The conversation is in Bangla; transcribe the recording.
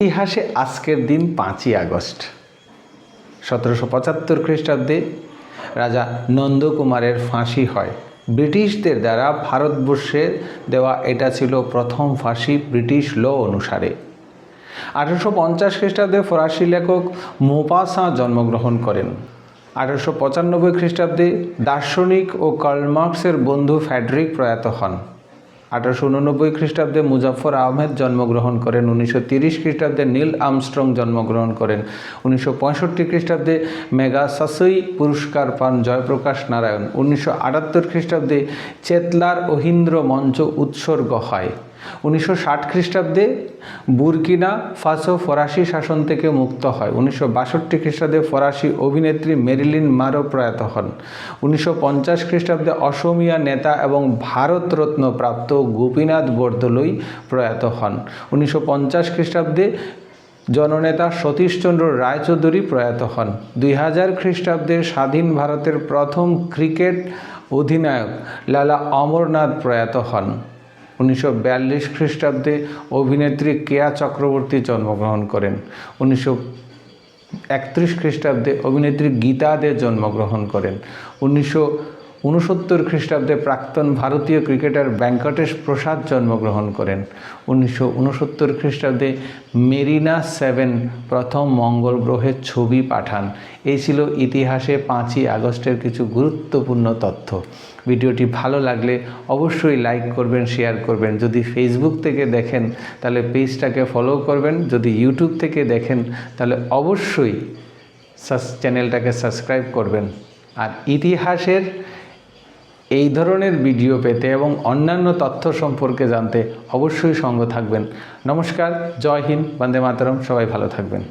ইতিহাসে আজকের দিন পাঁচই আগস্ট। সতেরোশো পঁচাত্তর খ্রিস্টাব্দে রাজা নন্দকুমারের ফাঁসি হয়। ব্রিটিশদের দ্বারা ভারতবর্ষের দেওয়া এটা ছিল প্রথম ফাঁসি ব্রিটিশ ল অনুসারে। আঠারোশো পঞ্চাশ খ্রিস্টাব্দে ফরাসি লেখক মোপাসা জন্মগ্রহণ করেন। আঠারোশো পঁচানব্বই খ্রিস্টাব্দে দার্শনিক ও কার্লমার্কসের বন্ধু ফ্যাডরিক প্রয়াত হন। আঠারোশো উননব্বই খ্রিস্টাব্দে মুজাফর আহমেদ জন্মগ্রহণ করেন, উনিশশো তিরিশ খ্রিস্টাব্দে নীল আমস্ট্রং জন্মগ্রহণ করেন, উনিশশো পঁয়ষট্টি খ্রিস্টাব্দে মেগা সাসই পুরস্কার পান জয়প্রকাশ নারায়ণ, উনিশশো আটাত্তর খ্রিস্টাব্দে চেতলার অহিন্দ্র মঞ্চ উৎসর্গ হয়। উনিশশো ষাট খ্রিস্টাব্দে বুরকিনা ফাসো ফরাসি শাসন থেকে মুক্ত হয়। উনিশশো বাষট্টি খ্রিস্টাব্দে ফরাসি অভিনেত্রী মেরিলিন মারো প্রয়াত হন। উনিশশো পঞ্চাশ খ্রিস্টাব্দে অসমিয়া নেতা এবং ভারতরত্ন প্রাপ্ত গোপীনাথ বরদলৈ প্রয়াত হন। উনিশশো পঞ্চাশ খ্রিস্টাব্দে জননেতা সতীশচন্দ্র রায়চৌধুরী প্রয়াত হন। দুই হাজার খ্রিস্টাব্দে স্বাধীন ভারতের প্রথম ক্রিকেট অধিনায়ক লালা অমরনাথ প্রয়াত হন। উনিশশো বিয়াল্লিশ খ্রিস্টাব্দে অভিনেত্রী কেয়া চক্রবর্তী জন্মগ্রহণ করেন। উনিশশো একত্রিশ খ্রিস্টাব্দে অভিনেত্রী গীতা দে জন্মগ্রহণ করেন। উনিশশো উনসত্তর খ্রিস্টাব্দে প্রাক্তন ভারতীয় ক্রিকেটার ভেঙ্কটেশ প্রসাদ জন্মগ্রহণ করেন। উনিশশো উনসত্তর খ্রিস্টাব্দে মেরিনা সেভেন প্রথম মঙ্গল গ্রহের ছবি পাঠান। এই ছিল ইতিহাসে পাঁচই আগস্টের কিছু গুরুত্বপূর্ণ তথ্য। ভিডিওটি ভালো লাগলে অবশ্যই লাইক করবেন, শেয়ার করবেন। যদি ফেসবুক থেকে দেখেন, তাহলে পেজটাকে ফলো করবেন। যদি ইউটিউব থেকে দেখেন, তাহলে অবশ্যই চ্যানেলটাকে সাবস্ক্রাইব করবেন। আর ইতিহাসের এই ধরনের ভিডিও পেতে এবং অন্যান্য তথ্য সম্পর্কে জানতে অবশ্যই সঙ্গ থাকবেন। নমস্কার, জয় হিন্দ, বন্দে মাতরম, সবাই ভালো থাকবেন।